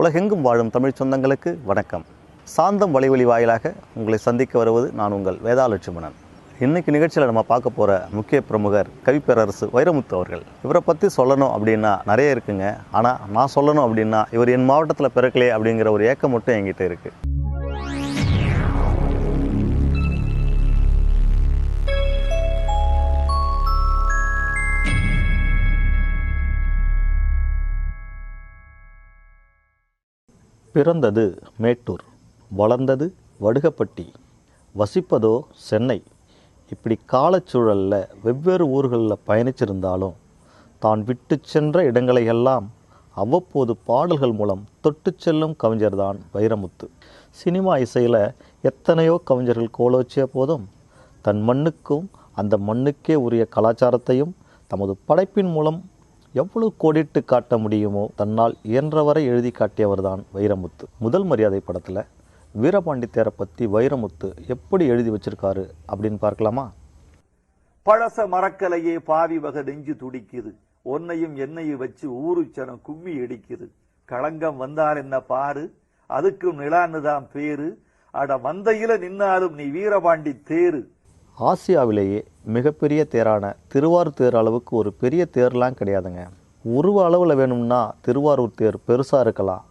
உலகெங்கும் வாழும் தமிழ் சொந்தங்களுக்கு வணக்கம். சாந்தம் வலைவழி வாயிலாக உங்களை சந்திக்க வருவது நான் உங்கள் வேதாலட்சுமணன். இன்னைக்கு நிகழ்ச்சியில் நம்ம பார்க்க போகிற முக்கிய பிரமுகர் கவிப்பேரரசு வைரமுத்து அவர்கள். இவரை பற்றி சொல்லணும் அப்படின்னா நிறைய இருக்குங்க. ஆனால் நான் சொல்லணும் அப்படின்னா இவர் என் மாவட்டத்தில் பிறக்கலே அப்படிங்கிற ஒரு ஏக்கம் மட்டும் என்கிட்ட இருக்குது பிறந்தது மேட்டூர் வளர்ந்தது வடுகப்பட்டி வசிப்பதோ சென்னை. இப்படி காலச்சூழலில் வெவ்வேறு ஊர்களில் பயணிச்சிருந்தாலும் தான் விட்டு சென்ற இடங்களையெல்லாம் அவ்வப்போது பாடல்கள் மூலம் தொட்டுச் செல்லும் கவிஞர்தான் வைரமுத்து. சினிமா இசையில் எத்தனையோ கவிஞர்கள் கோலோச்சிய போதும் தன் மண்ணுக்கும் அந்த மண்ணுக்கே உரிய கலாச்சாரத்தையும் தமது படைப்பின் மூலம் எவ்வளவு கோடிட்டு காட்ட முடியுமோ தன்னால் இயன்றவரை எழுதி காட்டியவர் தான் வைரமுத்து. முதல் மரியாதை படத்தில் வீரபாண்டி தேரை பற்றி வைரமுத்து எப்படி எழுதி வச்சிருக்காரு அப்படின்னு பார்க்கலாமா? பழச மரக்கலையே பாவி வகை நெஞ்சு துடிக்குது. ஒன்னையும் என்னையும் வச்சு ஊருச்சனம் கும்மி அடிக்குது களங்கம் வந்தார் என்ன பாரு? அதுக்கும் நிலான்னுதான் பேரு. அட வந்தையில நின்னாலும் நீ வீரபாண்டி தேரு ஆசியாவிலேயே மிகப்பெரிய தேரான திருவாரூர் தேர் அளவுக்கு ஒரு பெரிய தேர்லாம் கிடையாதுங்க. உருவ அளவில் வேணும்னா திருவாரூர் தேர் பெருசாக இருக்கலாம்.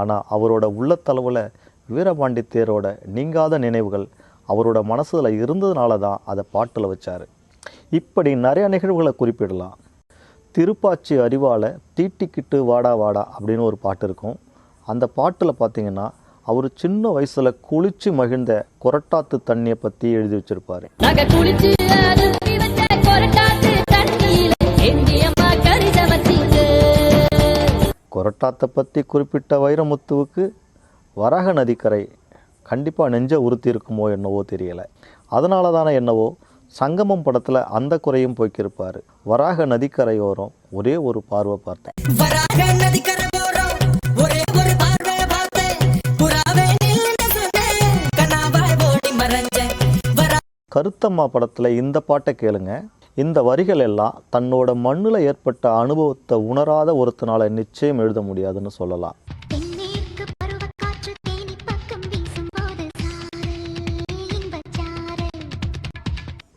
ஆனால் அவரோட உள்ளத்தளவில் வீரபாண்டி தேரோட நீங்காத நினைவுகள் அவரோட மனசில் இருந்ததுனால தான் அதை பாட்டில் வச்சார். இப்படி நிறைய நிகழ்வுகளை குறிப்பிடலாம். திருப்பாச்சி அறிவால தீட்டிக்கிட்டு வாடா வாடா அப்படின்னு ஒரு பாட்டு இருக்கும். அந்த பாட்டில் பார்த்தீங்கன்னா அவர் சின்ன வயசில் குளிச்சு மகிழ்ந்த கொரட்டாத்து தண்ணியை பற்றி எழுதி வச்சிருப்பாரு. கொரட்டாத்தை பற்றி குறிப்பிட்ட வைரமுத்துவுக்கு வராக நதிக்கரை கண்டிப்பாக நெஞ்ச உறுத்தி இருக்குமோ என்னவோ தெரியலை. அதனால தானே என்னவோ சங்கமம் படத்தில் அந்த குறையும் போய்க்கிருப்பார். வராக நதிக்கரையோரம் ஒரே ஒரு பார்வை பார்த்தேன். கருத்தம்மா படத்தில் இந்த பாட்டை கேளுங்க. இந்த வரிகள் எல்லாம் தன்னோட மண்ணில் ஏற்பட்ட அனுபவத்தை உணராத ஒருத்தனால நிச்சயம் எழுத முடியாதுன்னு சொல்லலாம்.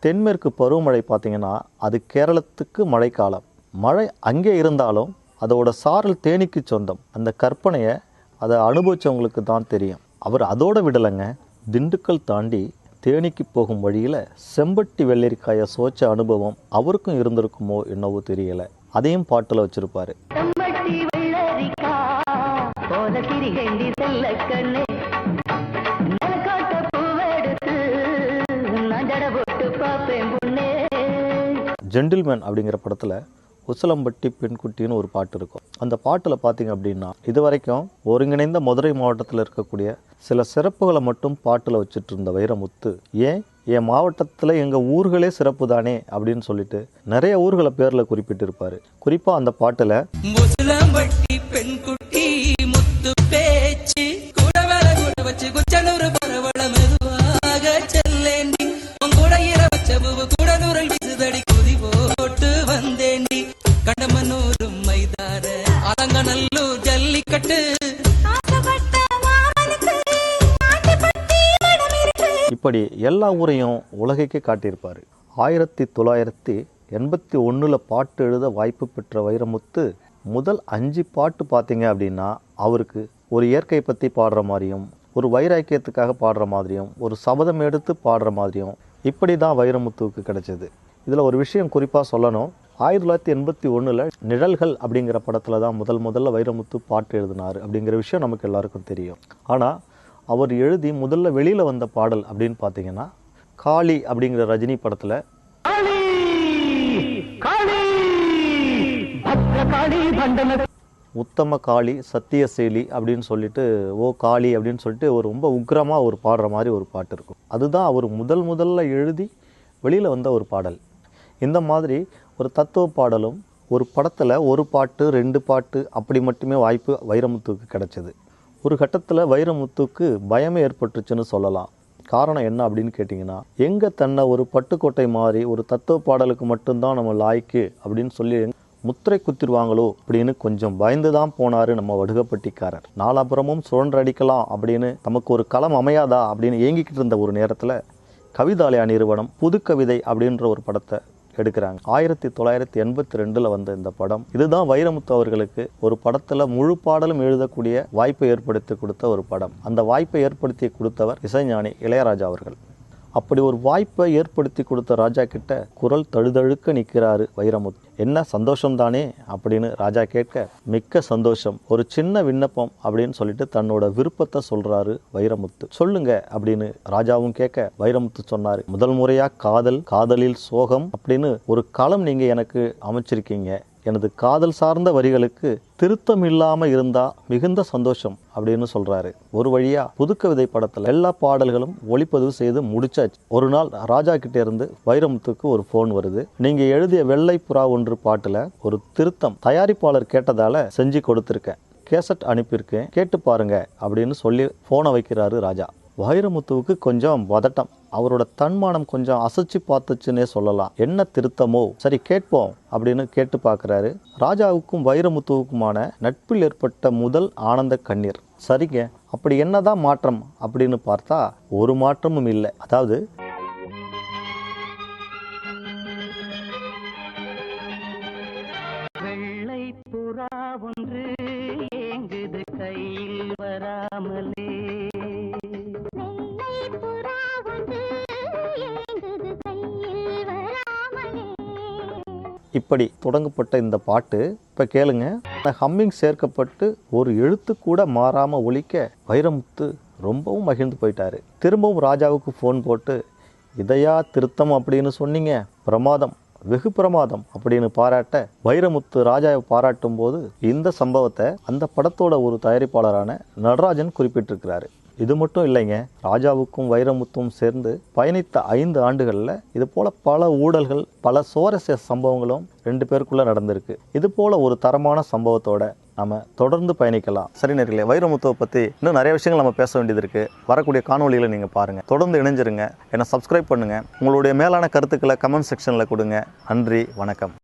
தென்மேற்கு பருவமழை பார்த்தீங்கன்னா அது கேரளத்துக்கு மழைக்காலம். மழை அங்கே இருந்தாலும் அதோட சாரல் தேனிக்கு சொந்தம். அந்த கற்பனையை அதை அனுபவிச்சவங்களுக்கு தான் தெரியும். அவர் அதோட விடலைங்க. திண்டுக்கல் தாண்டி தேனிக்கு போகும் வழியில் செம்பட்டி வெள்ளரிக்காயை சோச்ச அனுபவம் அவருக்கும் இருந்திருக்குமோ என்னவோ தெரியல. அதையும் பாட்டில் வச்சிருப்பாரு. ஜென்டில்மேன் அப்படிங்கிற படத்தில் உசலம்பட்டி பெண்குட்டின்னு ஒரு பாட்டு இருக்கும். அந்த பாட்டில் பார்த்தீங்க அப்படின்னா இது வரைக்கும் ஒருங்கிணைந்த மதுரை மாவட்டத்தில் இருக்கக்கூடிய சில சிறப்புகளை மட்டும் பாட்டில் வச்சுட்டு இருந்த வைரமுத்து ஏன் என் மாவட்டத்தில் எங்கள் ஊர்களே சிறப்பு தானே? அப்படின்னு சொல்லிட்டு நிறைய ஊர்களை பேரில் குறிப்பிட்டிருப்பார். குறிப்பாக அந்த பாட்டில் இப்படி எல்லா ஊரையும் உலகைக்கே காட்டியிருப்பார். ஆயிரத்தி தொள்ளாயிரத்தி எண்பத்தி ஒன்றில் பாட்டு எழுத வாய்ப்பு பெற்ற வைரமுத்து முதல் அஞ்சு பாட்டு பார்த்தீங்க அப்படின்னா அவருக்கு ஒரு இயற்கை பற்றி பாடுற மாதிரியும் ஒரு வைராக்கியத்துக்காக பாடுற மாதிரியும் ஒரு சபதம் எடுத்து பாடுற மாதிரியும் இப்படி தான் வைரமுத்துவுக்கு கிடைச்சது. இதில் ஒரு விஷயம் குறிப்பாக சொல்லணும். ஆயிரத்தி தொள்ளாயிரத்தி எண்பத்தி ஒன்றில் நிழல்கள் அப்படிங்கிற படத்தில் தான் முதல் முதல்ல வைரமுத்து பாட்டு எழுதினார் அப்படிங்கிற விஷயம் நமக்கு எல்லாருக்கும் தெரியும். ஆனால் அவர் எழுதி முதல்ல வெளியில் வந்த பாடல் அப்படின்னு பார்த்தீங்கன்னா காளி அப்படிங்கிற ரஜினி படத்தில் உத்தம காளி சத்தியசேலி அப்படின்னு சொல்லிட்டு ஓ காளி அப்படின்னு சொல்லிட்டு ஒரு ரொம்ப உக்கிரமாக ஒரு பாடுற மாதிரி ஒரு பாட்டு இருக்கும். அதுதான் அவர் முதல் முதல்ல எழுதி வெளியில் வந்த ஒரு பாடல். இந்த மாதிரி ஒரு தத்துவ பாடலும் ஒரு படத்தில் ஒரு பாட்டு ரெண்டு பாட்டு அப்படி மட்டுமே வாய்ப்பு வைரமுத்துவுக்கு கிடச்சிது. ஒரு கட்டத்தில் வைரமுத்துக்கு பயமே ஏற்பட்டுருச்சுன்னு சொல்லலாம். காரணம் என்ன அப்படின்னு கேட்டிங்கன்னா எங்கே தன்னை ஒரு பட்டுக்கோட்டை மாதிரி ஒரு தத்துவ பாடலுக்கு மட்டும்தான் நம்ம லாய்க்கு அப்படின்னு சொல்லி முத்திரை குத்திடுவாங்களோ அப்படின்னு கொஞ்சம் பயந்து தான் போனார் நம்ம வடுகப்பட்டிக்காரர். நாலாபுரமும் சுழன்றடிக்கலாம் அப்படின்னு நமக்கு ஒரு களம் அமையாதா அப்படின்னு ஏங்கிக்கிட்டு இருந்த ஒரு நேரத்தில் கவிதாலயா நிறுவனம் புது கவிதை அப்படின்ற ஒரு படத்தை எடுக்கிறாங்க. ஆயிரத்தி தொள்ளாயிரத்தி எண்பத்தி ரெண்டில் வந்த இந்த படம் இதுதான் வைரமுத்து அவர்களுக்கு ஒரு படத்தில் முழு பாடலும் எழுதக்கூடிய வாய்ப்பை ஏற்படுத்தி கொடுத்த ஒரு படம். அந்த வாய்ப்பை ஏற்படுத்தி கொடுத்தவர் இசைஞானி இளையராஜா அவர்கள். அப்படி ஒரு வாய்ப்பை ஏற்படுத்தி கொடுத்த ராஜா கிட்ட குரல் தழுதழுக்க நிற்கிறாரு வைரமுத்து. என்ன சந்தோஷம் தானே அப்படின்னு ராஜா கேட்க மிக்க சந்தோஷம். ஒரு சின்ன விண்ணப்பம் அப்படின்னு சொல்லிட்டு தன்னோட விருப்பத்தை சொல்றாரு வைரமுத்து. சொல்லுங்க அப்படின்னு ராஜாவும் கேட்க வைரமுத்து சொன்னாரு முதல் முறையா காதல் காதலில் சோகம் அப்படின்னு ஒரு களம் நீங்க எனக்கு அமைச்சிருக்கீங்க. எனது காதல் சார்ந்த வரிகளுக்கு திருத்தம் இல்லாமல் இருந்தா மிகுந்த சந்தோஷம் அப்படின்னு சொல்றாரு. ஒரு வழியா புதுக்கவிதை படத்துல எல்லா பாடல்களும் ஒளிப்பதிவு செய்து முடிச்சாச்சு. ஒரு நாள் ராஜா கிட்ட இருந்து வைரமுத்துக்கு ஒரு ஃபோன் வருது. நீங்க எழுதிய வெள்ளை புறா ஒன்று பாட்டுல ஒரு திருத்தம் தயாரிப்பாளர் கேட்டதால செஞ்சு கொடுத்துருக்கேன். கேசட் அனுப்பியிருக்கேன். கேட்டு பாருங்க அப்படின்னு சொல்லி ஃபோனை வைக்கிறாரு ராஜா. வைரமுத்துவுக்கு கொஞ்சம் பதட்டம். அவரோட தன்மானம் கொஞ்சம் அசைச்சு பார்த்துச்சுன்னே சொல்லலாம். என்ன திருத்தமோ? சரி கேட்போம் அப்படின்னு கேட்டு பார்க்குறாரு. ராஜாவுக்கும் வைரமுத்துவுக்குமான நட்பில் ஏற்பட்ட முதல் ஆனந்த கண்ணீர். சரிங்க அப்படி என்னதான் மாற்றம்? அப்படின்னு பார்த்தா ஒரு மாற்றமும் இல்லை. அதாவது வெள்ளை புறா ஒன்று ஏங்குது கையில் வராமலே. இப்படி தொடங்கப்பட்ட இந்த பாட்டு இப்போ கேளுங்க. ஹம்மிங் சேர்க்கப்பட்டு ஒரு எழுத்து கூட மாறாமல் ஒழிக்க வைரமுத்து ரொம்பவும் மகிழ்ந்து போயிட்டாரு. திரும்பவும் ராஜாவுக்கு ஃபோன் போட்டு இதையா திருத்தம்? அப்படின்னு சொன்னீங்க. பிரமாதம். வெகு பிரமாதம் அப்படின்னு பாராட்ட வைரமுத்து ராஜாவை பாராட்டும் போது இந்த சம்பவத்தை அந்த படத்தோட ஒரு தயாரிப்பாளரான நடராஜன் குறிப்பிட்டிருக்கிறாரு. இது மட்டும் இல்லைங்க ராஜாவுக்கும் வைரமுத்தும் சேர்ந்து பயணித்த ஐந்து ஆண்டுகளில் இது போல பல ஊழல்கள் பல சுவாரஸ்ய சம்பவங்களும் ரெண்டு பேருக்குள்ள நடந்திருக்கு. இது போல ஒரு தரமான சம்பவத்தோட நம்ம தொடர்ந்து பயணிக்கலாம். சரி நேர்களே வைரமுத்துவை பற்றி இன்னும் நிறைய விஷயங்கள் நம்ம பேச வேண்டியது இருக்குது வரக்கூடிய காணொலிகளை நீங்கள் பாருங்கள் தொடர்ந்து இணைஞ்சிருங்க. என்னை சப்ஸ்கிரைப் பண்ணுங்கள் உங்களுடைய மேலான கருத்துக்களை கமெண்ட் செக்ஷனில் கொடுங்க. நன்றி வணக்கம்.